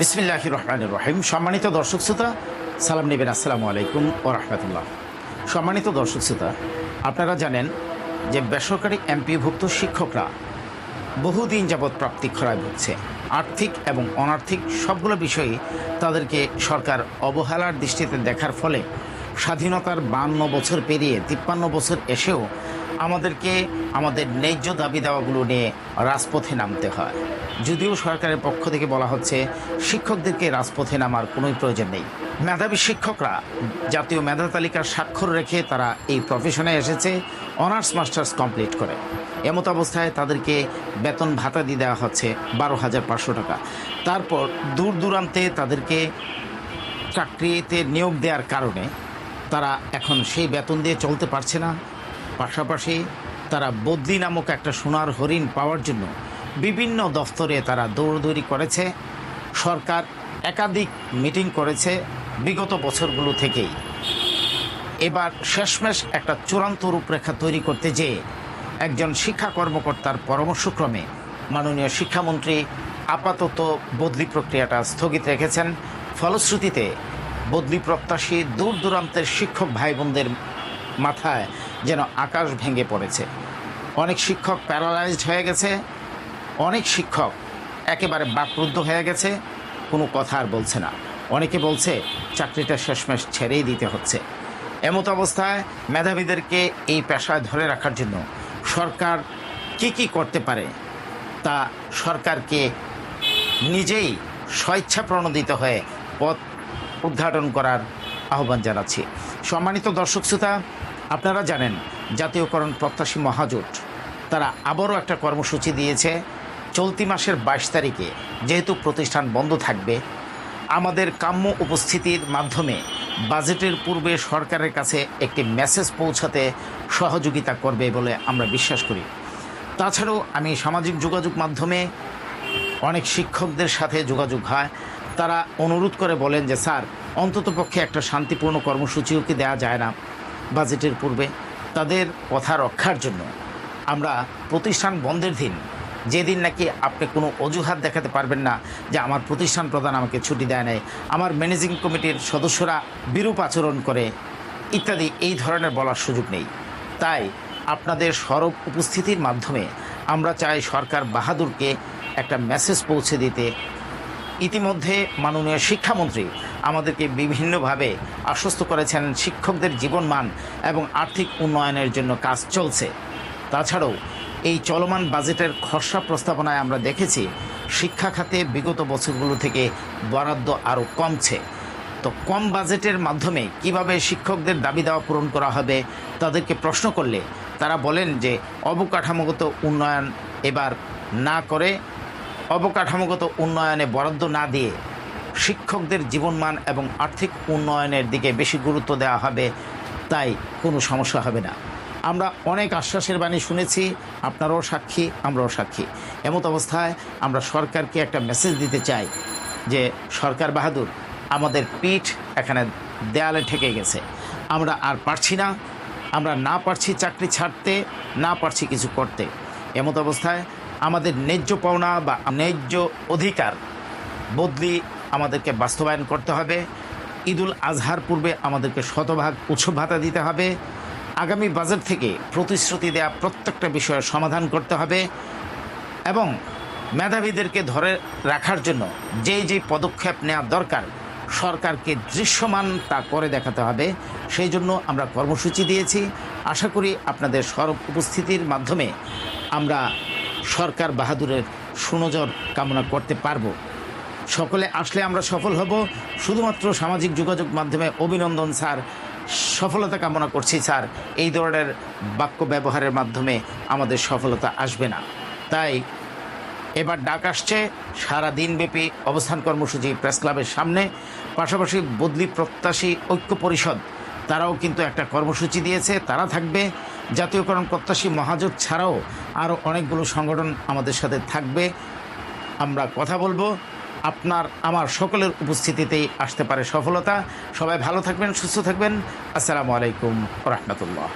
বিসমিল্লাহ রহমান রহিম। সম্মানিত দর্শক শ্রোতা, সালাম নেবেন, আসসালামু আলাইকুম ও রহমতুল্লাহ। সম্মানিত দর্শক শ্রোতা, আপনারা জানেন যে বেসরকারি এমপিভুক্ত শিক্ষকরা বহুদিন যাবৎ প্রাপ্তি খরায় ভুগছে। আর্থিক এবং অনার্থিক সবগুলো বিষয়ে তাদেরকে সরকার অবহেলার দৃষ্টিতে দেখার ফলে স্বাধীনতার বান্ন বছর পেরিয়ে তিপ্পান্ন বছর এসেও আমাদেরকে আমাদের ন্যায্য দাবি দেওয়াগুলো নিয়ে রাজপথে নামতে হয়। যদিও সরকারের পক্ষ থেকে বলা হচ্ছে, শিক্ষকদেরকে রাজপথে নামার কোনোই প্রয়োজন নেই। মেধাবী শিক্ষকরা, জাতীয় মেধা তালিকার স্বাক্ষর রেখে তারা এই প্রফেশনে এসেছে অনার্স মাস্টার্স কমপ্লিট করে। এমত অবস্থায় তাদেরকে বেতন ভাতা দিয়ে দেওয়া হচ্ছে বারো হাজার পাঁচশো টাকা। তারপর দূর দূরান্তে তাদেরকে চাকরিতে নিয়োগ দেওয়ার কারণে তারা এখন সেই বেতন দিয়ে চলতে পারছে না। পাশাপাশি তারা বদলি নামক একটা সোনার হরিণ পাওয়ার জন্য বিভিন্ন দফতরে তারা দৌড়দৌড়ি করেছে। সরকার একাধিক মিটিং করেছে বিগত বছরগুলো থেকেই। এবার শেষমেশ একটা চূড়ান্ত রূপরেখা তৈরি করতে যেয়ে একজন শিক্ষা কর্মকর্তার পরামর্শক্রমে মাননীয় শিক্ষামন্ত্রী আপাতত বদলি প্রক্রিয়াটা স্থগিত রেখেছেন। ফলশ্রুতিতে বদলি প্রত্যাশী দূর দূরান্তের শিক্ষক ভাই বোনদের মাথায় যেন আকাশ ভেঙে পড়েছে। অনেক শিক্ষক প্যারালাইজড হয়ে গেছে। অনেক শিক্ষক একেবারে বাকরুদ্ধ হয়ে গেছে। কোনো কথা আর বলছে না। অনেকে বলছে, চাকরিটা শেষমেশ ছেড়েই দিতে হচ্ছে। এমত অবস্থায় মেধাবীদেরকে এই পেশায় ধরে রাখার জন্য সরকার কি কি করতে পারে তা সরকারকে নিজেই স্বেচ্ছা প্রণোদিত হয়ে পথ উদ্ঘাটন করার আহ্বান জানাচ্ছি। সম্মানিত দর্শক শ্রোতা আপনারা জানেন, জাতীয়করণ প্রত্যাশী মহাজোট, তারা আবারও একটা কর্মসূচি দিয়েছে। চলতি মাসের বাইশ তারিখে যেহেতু প্রতিষ্ঠান বন্ধ থাকবে, আমাদের কাম্য উপস্থিতির মাধ্যমে বাজেটের পূর্বে সরকারের কাছে একটি মেসেজ পৌঁছাতে সহযোগিতা করবে বলে আমরা বিশ্বাস করি। তাছাড়াও আমি সামাজিক যোগাযোগ মাধ্যমে অনেক শিক্ষকদের সাথে যোগাযোগ হয়। তারা অনুরোধ করে বলেন যে, স্যার, অন্ততপক্ষে একটা শান্তিপূর্ণ কর্মসূচিও কি দেওয়া যায় না? বাজেটের পূর্বে তাদের কথা রক্ষার জন্য আমরা প্রতিষ্ঠান বন্ধের দিন, যেদিন নাকি আপনি কোনো অজুহাত দেখাতে পারবেন না যে আমার প্রতিষ্ঠান প্রধান আমাকে ছুটি দেয় নাই, আমার ম্যানেজিং কমিটির সদস্যরা বিরূপ আচরণ করে, ইত্যাদি এই ধরনের বলার সুযোগ নেই। তাই আপনাদের সরব উপস্থিতির মাধ্যমে আমরা চাই সরকার বাহাদুরকে একটা মেসেজ পৌঁছে দিতে। ইতিমধ্যে মাননীয় শিক্ষামন্ত্রী আমাদেরকে বিভিন্নভাবে আশ্বস্ত করেছেন শিক্ষকদের জীবনমান এবং আর্থিক উন্নয়নের জন্য কাজ চলছে। তাছাড়াও এই চলমান বাজেটের খসড়া প্রস্তাবনায় আমরা দেখেছি, শিক্ষা খাতে বিগত বছরগুলো থেকে বরাদ্দ আরও কমছে। তো কম বাজেটের মাধ্যমে কীভাবে শিক্ষকদের দাবি দেওয়া পূরণ করা হবে, তাদেরকে প্রশ্ন করলে তারা বলেন যে, অবকাঠামোগত উন্নয়ন এবার না করে, অবকাঠামোগত উন্নয়নে বরাদ্দ না দিয়ে শিক্ষকদের জীবনমান এবং আর্থিক উন্নয়নের দিকে বেশি গুরুত্ব দেওয়া হবে, তাই কোনো সমস্যা হবে না। আমরা অনেক আশ্বাসের বাণী শুনেছি, আপনারাও সাক্ষী, আমরাও সাক্ষী। এমত অবস্থায় আমরা সরকারকে একটা মেসেজ দিতে চাই যে, সরকার বাহাদুর, আমাদের পিঠ এখানে দেয়ালে ঠেকে গেছে। আমরা আর পারছি না, আমরা না পারছি চাকরি ছাড়তে, না পারছি কিছু করতে। এমত অবস্থায় আমাদের ন্যায্য পাওনা বা ন্যায্য অধিকার বদলি আমাদেরকে বাস্তবায়ন করতে হবে। ঈদুল আজহার পূর্বে আমাদেরকে শতভাগ উৎসব ভাতা দিতে হবে। আগামী বাজেট থেকে প্রতিশ্রুতি দেওয়া প্রত্যেকটা বিষয়ের সমাধান করতে হবে এবং মেধাবীদেরকে ধরে রাখার জন্য যেই যেই পদক্ষেপ নেওয়া দরকার, সরকারকে দৃশ্যমান তা করে দেখাতে হবে। সেই জন্য আমরা কর্মসূচি দিয়েছি। আশা করি আপনাদের সরব উপস্থিতির মাধ্যমে আমরা সরকার বাহাদুরের সুনজর কামনা করতে পারব। সকলে আসলে আমরা সফল হব। শুধুমাত্র সামাজিক যোগাযোগ মাধ্যমে অভিনন্দন, স্যার। সফলতা কামনা করছি, স্যার। এই ধরনের বাক্য ব্যবহারের মাধ্যমে আমাদের সফলতা আসবে না। তাই এবার ডাক আসছে সারা দিনব্যাপী অবস্থান কর্মসূচি প্রেস ক্লাবের সামনে। পাশাপাশি বদলি প্রত্যাশী ঐক্য পরিষদ, তারাও কিন্তু একটা কর্মসূচি দিয়েছে, তারা থাকবে। জাতীয়করণ প্রত্যাশী মহাজোট ছাড়াও আরও অনেকগুলো সংগঠন আমাদের সাথে থাকবে। আমরা কথা বলব। আপনার, আমার সকলের উপস্থিতিতেই আসতে পারে সফলতা। সবাই ভালো থাকবেন, সুস্থ থাকবেন। আসসালামু আলাইকুম রহমতুল্লাহ।